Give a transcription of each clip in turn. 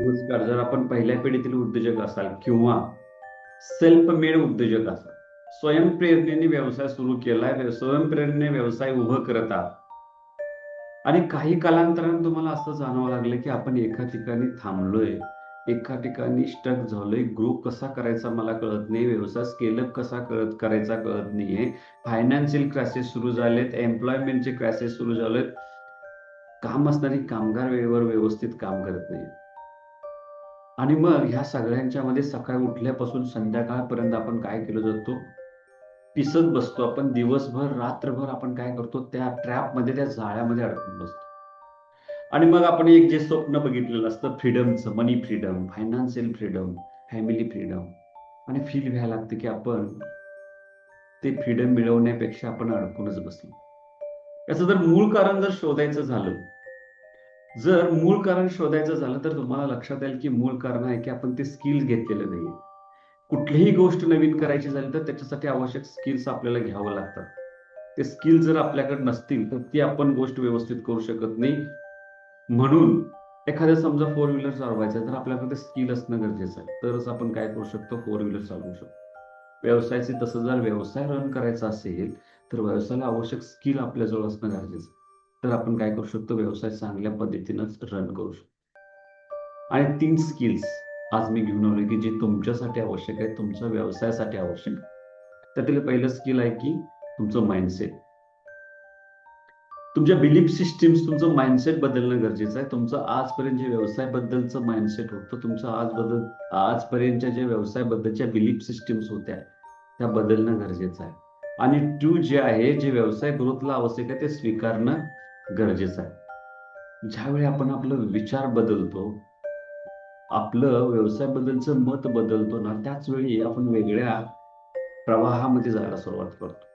नमस्कार जर आपण पहिल्या पिढीतील उद्योजक असाल किंवा सेल्फ मेड उद्योजक असाल स्वयंप्रेरणेने व्यवसाय सुरू केलाय स्वयंप्रेरणेने व्यवसाय उभं करत आहात. आणि काही कालांतराने तुम्हाला असं जाणवं लागलं की आपण एका ठिकाणी थांबलोय एका ठिकाणी स्टक झालोय ग्रो कसा करायचा मला कळत नाही व्यवसाय स्केलअप कसा कळत करायचा कळत नाहीये फायनान्शियल क्रायसिस सुरू झालेत एम्प्लॉयमेंटचे क्रायसिस सुरू झालेत. काम असणारी कामगार वेळेवर व्यवस्थित काम करत नाही आणि मग ह्या सगळ्यांच्या मध्ये सकाळी उठल्यापासून संध्याकाळपर्यंत आपण काय केलं जातो? पिसत बसतो आपण. दिवसभर रात्रभर आपण काय करतो? त्या ट्रॅपमध्ये त्या जाळ्यामध्ये अडकून बसतो. आणि मग आपण एक जे स्वप्न बघितलेलं असतं फ्रीडमचं money freedom financial freedom family freedom आणि फील व्हायला लागतं की आपण ते फ्रीडम मिळवण्यापेक्षा आपण अडकूनच बसलो. याचं जर मूळ कारण जर शोधायचं झालं जर मूळ कारण शोधायचं झालं तर तुम्हाला लक्षात येईल की मूळ कारण आहे की आपण ते स्किल्स घेतलेले नाहीये. कुठलीही गोष्ट नवीन करायची झाली तर त्याच्यासाठी आवश्यक स्किल्स आपल्याला घ्यावं लागतात. ते स्किल जर आपल्याकडे नसतील तर ती आपण गोष्ट व्यवस्थित करू शकत नाही. म्हणून एखाद्या समजा फोर व्हीलर चालवायचं तर आपल्याकडे स्किल असणं गरजेचं आहे. तरच आपण काय करू शकतो? फोर व्हीलर चालवू शकतो. व्यवसायाचे तसं जर व्यवसाय रन करायचा असेल तर व्यवसायाला आवश्यक स्किल आपल्याजवळ असणं गरजेचं आहे. तर आपण काय करू शकतो? व्यवसाय चांगल्या पद्धतीनंच रन करू शकतो. आणि तीन स्किल्स आज मी घेऊन आलो की जे तुमच्यासाठी आवश्यक आहे तुमच्या व्यवसायासाठी आवश्यक आहे. त्यातील पहिलं स्किल आहे की तुमचं माइंडसेट तुमच्या बिलीफ सिस्टीम्स तुमचं माइंडसेट बदलणं गरजेचं आहे. तुमचं आजपर्यंत जे व्यवसायाबद्दलचं माइंडसेट होतं तुमचं आज बदल आजपर्यंतच्या जे व्यवसायाबद्दलच्या बिलीफ सिस्टीम्स होत्या त्या बदलणं गरजेचं आहे. आणि टू जे आहे जे व्यवसाय ग्रोथला आवश्यक आहे ते स्वीकारणं गरजेचं आहे. ज्यावेळी आपण आपलं विचार बदलतो आपलं व्यवसायाबद्दलचं मत बदलतो ना त्याच वेळी आपण वेगळ्या प्रवाहामध्ये जायला सुरुवात करतो.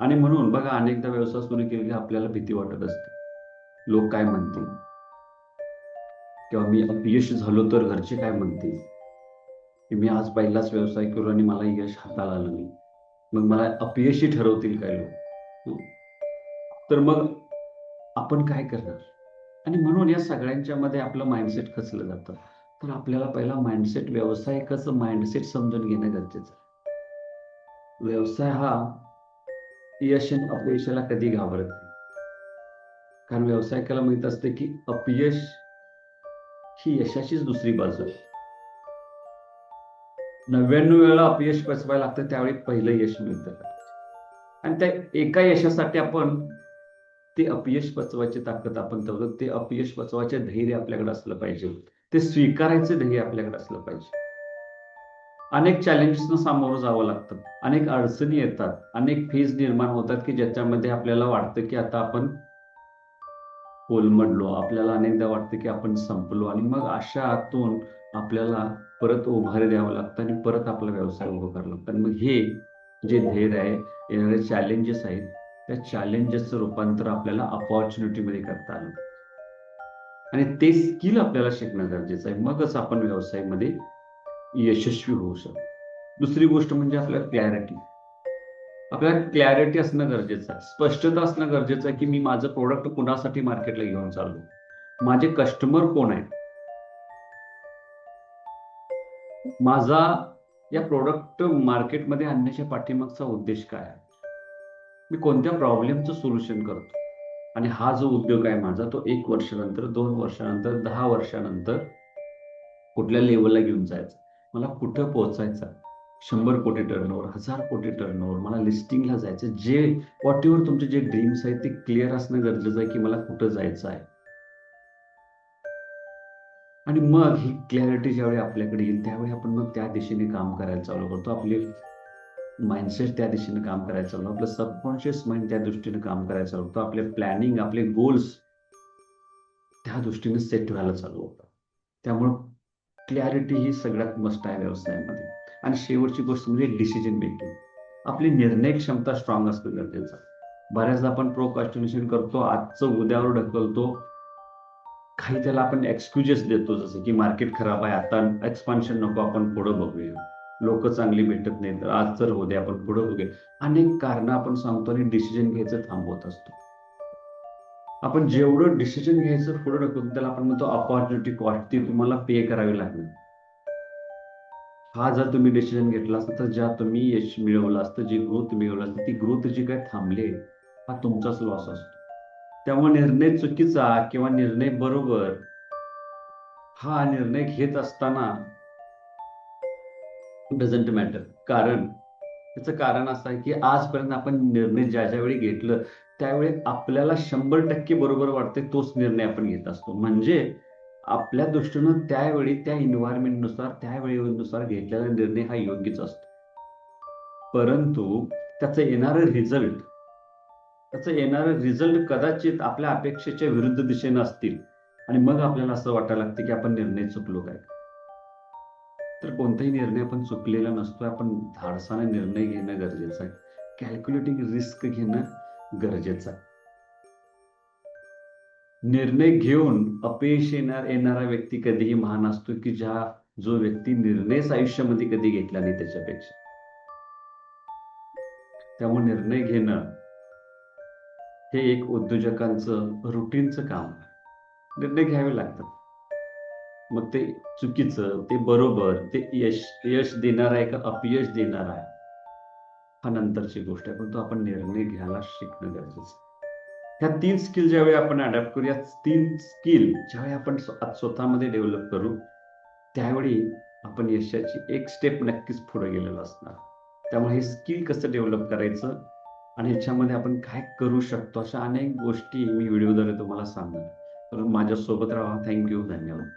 आणि म्हणून बघा अनेकदा व्यवसाय सुरू केले की आपल्याला भीती वाटत असते. लोक काय म्हणतील? किंवा मी अपयश झालो तर घरचे काय म्हणतील? की मी आज पहिलाच व्यवसाय करू आणि मला यश हाताला आलं नाही. मग मला अपयशी ठरवतील काय लोक? तर मग आपण काय करणार? आणि म्हणून या सगळ्यांच्या मध्ये आपलं माइंडसेट खचलं जातं. तर आपल्याला पहिला माइंडसेट व्यावसायिकाचं माइंडसेट समजून घेणं गरजेचं आहे. व्यवसाय हा यश आणि अपयशाला कधी घाबरत नाही. कारण व्यावसायिकाला माहीत असते की अपयश ही यशाचीच दुसरी बाजू आहे. नव्याण्णव वेळा अपयश पचवायला लागतं त्यावेळी पहिलं यश मिळतं. आणि त्या एका यशासाठी आपण ते अपयश पचवायची ताकद आपण ठेवतो. ते अपयश पचवायचे धैर्य आपल्याकडे असलं पाहिजे. ते स्वीकारायचं धैर्य आपल्याकडे असलं पाहिजे. अनेक चॅलेंजेसना सामोरं जावं लागतं. अनेक अडचणी येतात. अनेक फेज निर्माण होतात की ज्याच्यामध्ये आपल्याला वाटतं की आता आपण कोलमडलो. आपल्याला अनेकदा वाटतं की आपण संपलो आणि मग अशा आतून आपल्याला परत उभारी द्यावं लागतं आणि परत आपला व्यवसाय उभं करावं लागतं. आणि मग हे जे धैर्य आहे येणारे चॅलेंजेस आहेत त्या चॅलेंजेसचं रूपांतर आपल्याला अपॉर्च्युनिटीमध्ये करता आलं. आणि ते स्किल आपल्याला शिकणं गरजेचं आहे. मगच आपण व्यवसायामध्ये यशस्वी होऊ शकतो. दुसरी गोष्ट म्हणजे आपल्या क्लॅरिटी आपल्याला क्लॅरिटी असणं गरजेचं आहे. स्पष्टता असणं गरजेचं आहे की मी माझं प्रोडक्ट कुणासाठी मार्केटला घेऊन चाललो? माझे कस्टमर कोण आहेत? माझा या प्रोडक्ट मार्केटमध्ये आणण्याच्या पाठीमागचा उद्देश काय आहे? मी कोणत्या प्रॉब्लेमचं सोल्युशन करतो? आणि हा जो उद्योग आहे माझा तो एक वर्षानंतर दोन वर्षानंतर दहा वर्षानंतर कुठल्या लेवलला घेऊन जायचा? मला कुठं पोहोचायचं? शंभर कोटी टर्नओव्हर हजार कोटी टर्नओव्हर मला लिस्टिंगला जायचं. जे वॉट एव्हर तुमचे जे ड्रीम्स आहेत ते क्लिअर असणं गरजेचं आहे की मला कुठं जायचं आहे. आणि मग ही क्लॅरिटी ज्यावेळी आपल्याकडे येईल त्यावेळी आपण मग त्या दिशेने काम करायला चालू करतो. आपली माइंडसेट त्या दिशेने काम करायला चालू. आपलं सबकॉन्शियस माइंड त्या दृष्टीने काम करायला चालू होतं. आपले प्लॅनिंग आपले गोल्स त्या दृष्टीने सेट व्हायला चालू होतं. त्यामुळं क्लॅरिटी ही सगळ्यात मस्त आहे व्यवसायामध्ये. आणि शेवटची गोष्ट म्हणजे डिसिजन मेकिंग आपली निर्णय क्षमता स्ट्रॉंग असणं गरजेचं बऱ्याचदा आपण प्रोकॉस्टिनेशन करतो आजचं उद्यावर ढकलतो. काही त्याला आपण एक्सक्युजेस देतो जसं की मार्केट खराब आहे आता एक्सपान्शन नको आपण पुढं बघूया. लोक चांगली भेटत नाही तर आज तर होते आपण पुढे बघूया. अनेक कारण आपण सांगतो आणि डिसिजन घ्यायचं थांबवत असतो. आपण जेवढं डिसिजन घ्यायचं पुढे ढकलतो त्याला आपण म्हणतो अपॉर्च्युनिटी कॉस्ट ती तुम्हाला पे करावी लागणार. हा जर तुम्ही डिसिजन घेतला असता तर ज्या तुम्ही यश मिळवलं असतं जी ग्रोथ मिळवलं असतं ती ग्रोथ जी काय थांबली हा तुमचाच लॉस असतो. त्यामुळे निर्णय चुकीचा किंवा निर्णय बरोबर हा निर्णय घेत असताना डझंट मॅटर कारण त्याचं कारण असं आहे की आजपर्यंत आपण निर्णय ज्या ज्या वेळी घेतलं त्यावेळी आपल्याला शंभर टक्के बरोबर वाटते तोच निर्णय आपण घेत असतो. म्हणजे आपल्या दृष्टीनं त्यावेळी त्या इन्व्हायरमेंटनुसार त्या वेळेनुसार घेतलेला निर्णय हा योग्यच असतो. परंतु त्याचं येणारं रिझल्ट त्याचं येणारं रिझल्ट कदाचित आपल्या अपेक्षेच्या विरुद्ध दिशेनं असतील. आणि मग आपल्याला असं वाटायला लागतं की आपण निर्णय चुकलो काय? तर कोणताही निर्णय आपण चुकलेला नसतो आपण धाडसाने निर्णय घेणं गरजेचं आहे. कॅल्क्युलेटिंग रिस्क घेणं गरजेचं आहे. निर्णय घेऊन अपयश येणार येणारा व्यक्ती कधीही महान असतो की ज्या जो व्यक्ती निर्णयच आयुष्यामध्ये कधी घेतला नाही त्याच्यापेक्षा. त्यामुळे निर्णय घेणं हे एक उद्योजकांचं रुटीनचं काम आहे. निर्णय घ्यावे लागतात. मग ते चुकीचं ते बरोबर ते यश यश देणार आहे का अपयश देणार आहे. हा नंतरची गोष्ट आहे परंतु आपण निर्णय घ्यायला शिकणं गरजेचं ह्या तीन स्किल ज्यावेळी आपण अडॅप्ट करू या तीन स्किल ज्यावेळी आपण स्वतःमध्ये डेव्हलप करू त्यावेळी आपण यशाची एक स्टेप नक्कीच पुढे गेलेलो असणार. त्यामुळे हे स्किल कसं डेव्हलप करायचं आणि ह्याच्यामध्ये आपण काय करू शकतो अशा अनेक गोष्टी मी व्हिडिओद्वारे तुम्हाला सांगणार तर माझ्यासोबत राहा. थँक्यू धन्यवाद.